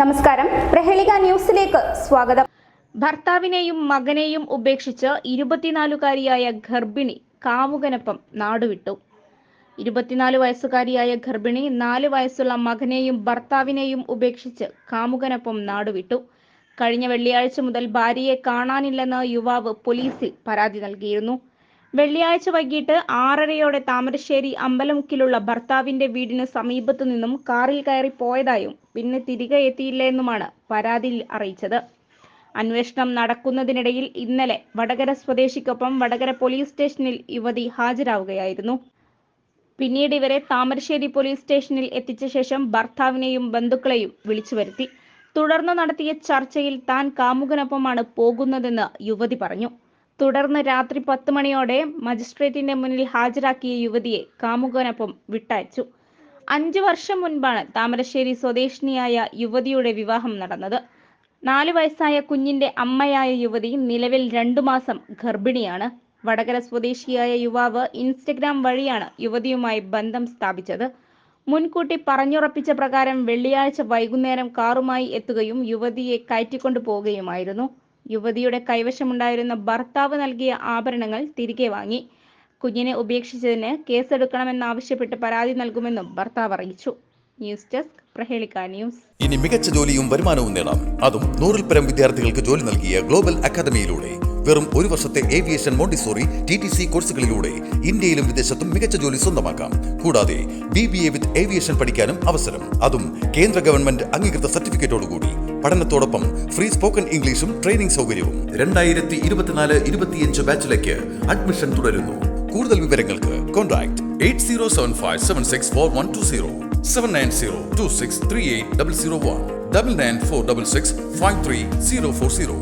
നമസ്കാരം. പ്രഹേളിക ന്യൂസിലേക്ക് സ്വാഗതം. ഭർത്താവിനെയും മകനെയും ഉപേക്ഷിച്ച് ഇരുപത്തിനാലുകാരിയായ ഗർഭിണി കാമുകനൊപ്പം നാടുവിട്ടു. ഇരുപത്തിനാല് വയസ്സുകാരിയായ ഗർഭിണി നാല് വയസ്സുള്ള മകനെയും ഭർത്താവിനെയും ഉപേക്ഷിച്ച് കാമുകനൊപ്പം നാടുവിട്ടു. കഴിഞ്ഞ വെള്ളിയാഴ്ച മുതൽ ഭാര്യയെ കാണാനില്ലെന്ന് യുവാവ് പോലീസിൽ പരാതി നൽകിയിരുന്നു. വെള്ളിയാഴ്ച വൈകിട്ട് ആറരയോടെ താമരശ്ശേരി അമ്പലമുക്കിലുള്ള ഭർത്താവിന്റെ വീടിന് സമീപത്തു നിന്നും കാറിൽ കയറി പോയതായും പിന്നെ തിരികെ എത്തിയില്ല എന്നുമാണ് പരാതിയിൽ അറിയിച്ചത്. അന്വേഷണം നടക്കുന്നതിനിടയിൽ ഇന്നലെ വടകര സ്വദേശിക്കൊപ്പം വടകര പോലീസ് സ്റ്റേഷനിൽ യുവതി ഹാജരാവുകയായിരുന്നു. പിന്നീട് ഇവരെ താമരശ്ശേരി പോലീസ് സ്റ്റേഷനിൽ എത്തിച്ച ശേഷം ഭർത്താവിനെയും ബന്ധുക്കളെയും വിളിച്ചു വരുത്തി. തുടർന്ന് നടത്തിയ ചർച്ചയിൽ താൻ കാമുകനൊപ്പമാണ് പോകുന്നതെന്ന് യുവതി പറഞ്ഞു. തുടർന്ന് രാത്രി പത്ത് മണിയോടെ മജിസ്ട്രേറ്റിന്റെ മുന്നിൽ ഹാജരാക്കിയ യുവതിയെ കാമുകനൊപ്പം വിട്ടയച്ചു. അഞ്ചു വർഷം മുൻപാണ് താമരശ്ശേരി സ്വദേശിനിയായ യുവതിയുടെ വിവാഹം നടന്നത്. നാല് വയസ്സായ കുഞ്ഞിന്റെ അമ്മയായ യുവതി നിലവിൽ രണ്ടു മാസം ഗർഭിണിയാണ്. വടകര സ്വദേശിയായ യുവാവ് ഇൻസ്റ്റഗ്രാം വഴിയാണ് യുവതിയുമായി ബന്ധം സ്ഥാപിച്ചത്. മുൻകൂട്ടി പറഞ്ഞുറപ്പിച്ച പ്രകാരം വെള്ളിയാഴ്ച വൈകുന്നേരം കാറുമായി എത്തുകയും യുവതിയെ കയറ്റിക്കൊണ്ടു പോവുകയുമായിരുന്നു യുവതിയുടെ കൈവശമുണ്ടായിരുന്ന ഭർത്താവ് നൽകിയ ആഭരണങ്ങൾ തിരികെ വാങ്ങി. കുഞ്ഞിനെ ഉപേക്ഷിച്ചതിന് കേസെടുക്കണമെന്നാവശ്യപ്പെട്ട് പരാതി നൽകുമെന്നും ഭർത്താവ് അറിയിച്ചു. News desk Prahelika news. ഇനി മികച്ച ജോലിയും വരുമാനവും നേടാം. അതും നൂറിൽ പരം വിദ്യാർത്ഥികൾക്ക് ജോലി നൽകിയ ഗ്ലോബൽ അക്കാദമിയിലൂടെ. വെറും ഒരു വർഷത്തെ aviation Montessori T T C കോഴ്സുകളിലൂടെ ഇന്ത്യയിലും വിദേശത്തും മികച്ച ജോലി സ്വന്തമാക്കാം. കൂടാതെ B B A with aviation പഠിക്കാനും അവസരം. അതും കേന്ദ്ര ഗവൺമെന്റ് അംഗീകൃത സർട്ടിഫിക്കറ്റോടുകൂടി. പഠനത്തോടൊപ്പം ഫ്രീ സ്പോക്കൺ ഇംഗ്ലീഷും ട്രെയിനിംഗ് സൗകര്യവും. രണ്ടായിരത്തി ഇരുപത്തിനാല് ഇരുപത്തിയഞ്ച് ബാച്ചിലേക്ക് അഡ്മിഷൻ തുടരുന്നു. കൂടുതൽ വിവരങ്ങൾക്ക് contact eight zero seven five seven six four one two zero seven nine zero two six three eight double zero one double nine four double six five three zero four zero.